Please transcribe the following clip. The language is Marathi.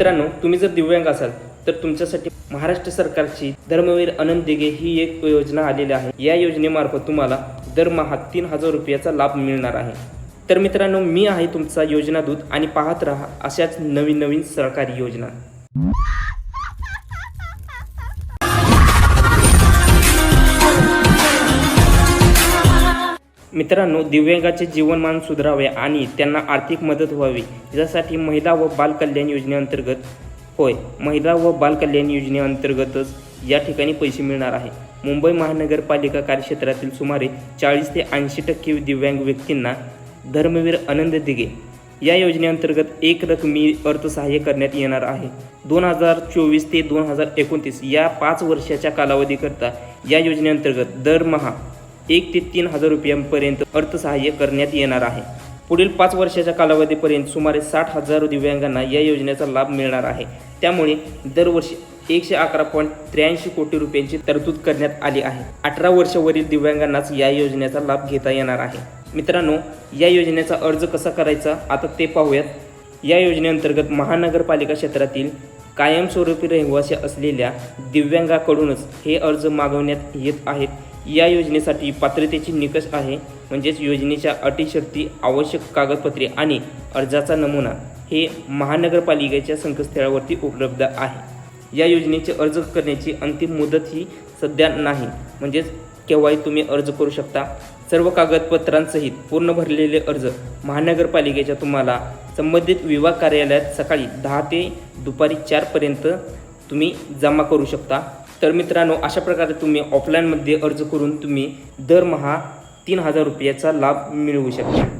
मित्रांनो तुम्ही जर दिव्यांग असाल तर तुमच्यासाठी महाराष्ट्र सरकारची धर्मवीर अनंत दिघे ही एक योजना आलेली आहे. या योजनेमार्फत तुम्हाला दरमहा तीन हजार रुपयाचा लाभ मिळणार आहे. तर मित्रांनो मी आहे तुमचा योजना दूत आणि पाहत राहा अशाच नवीन नवीन सरकारी योजना. मित्रांनो दिव्यांगाचे जीवनमान सुधारावे आणि त्यांना आर्थिक मदत व्हावी. यासाठी महिला व बाल कल्याण योजनेअंतर्गत होय महिला व बाल कल्याण योजनेअंतर्गतच या ठिकाणी पैसे मिळणार आहे. मुंबई महानगरपालिका कार्यक्षेत्रातील सुमारे चाळीस ते ऐंशी टक्के दिव्यांग व्यक्तींना धर्मवीर आनंद दिघे या योजनेअंतर्गत एक रकमी अर्थसहाय्य करण्यात येणार आहे. दोन हजार चोवीस ते दोन हजार एकोणतीस या पाच वर्षाच्या कालावधीकरता या योजनेअंतर्गत दरमहा एक ते तीन हजार रुपयांपर्यंत अर्थसहाय्य करण्यात येणार आहे. पुढील पाच वर्षाच्या कालावधीपर्यंत सुमारे साठ हजार दिव्यांगांना या योजनेचा लाभ मिळणार आहे. त्यामुळे दरवर्षी एकशे अकरा पॉईंट त्र्याऐंशी कोटी रुपयांची तरतूद करण्यात आली आहे. अठरा वर्षावरील दिव्यांगांनाच या योजनेचा लाभ घेता येणार आहे. मित्रांनो या योजनेचा अर्ज कसा करायचा? आता ते पाहूयात. या योजनेअंतर्गत महानगरपालिका क्षेत्रातील कायमस्वरूपी रहिवासी असलेल्या दिव्यांगाकडूनच हे अर्ज मागवण्यात येत आहेत. या योजनेसाठी पात्रतेची निकष आहे. म्हणजेच योजनेच्या अटी शक्ती आवश्यक कागदपत्रे आणि अर्जाचा नमुना हे महानगरपालिकेच्या संकेतस्थळावरती उपलब्ध आहे. या योजनेचे अर्ज करण्याची अंतिम मुदत ही सध्या नाही. म्हणजेच केव्हाही तुम्ही अर्ज करू शकता. सर्व कागदपत्रांसहित पूर्ण भरलेले अर्ज महानगरपालिकेच्या तुम्हाला संबंधित विभाग कार्यालयात सकाळी दहा ते दुपारी चारपर्यंत तुम्ही जमा करू शकता. तर मित्रांनो अशा प्रकारे तुम्ही ऑफलाईनमध्ये अर्ज करून तुम्ही दरमहा तीन हजार रुपयाचा लाभ मिळवू शकता.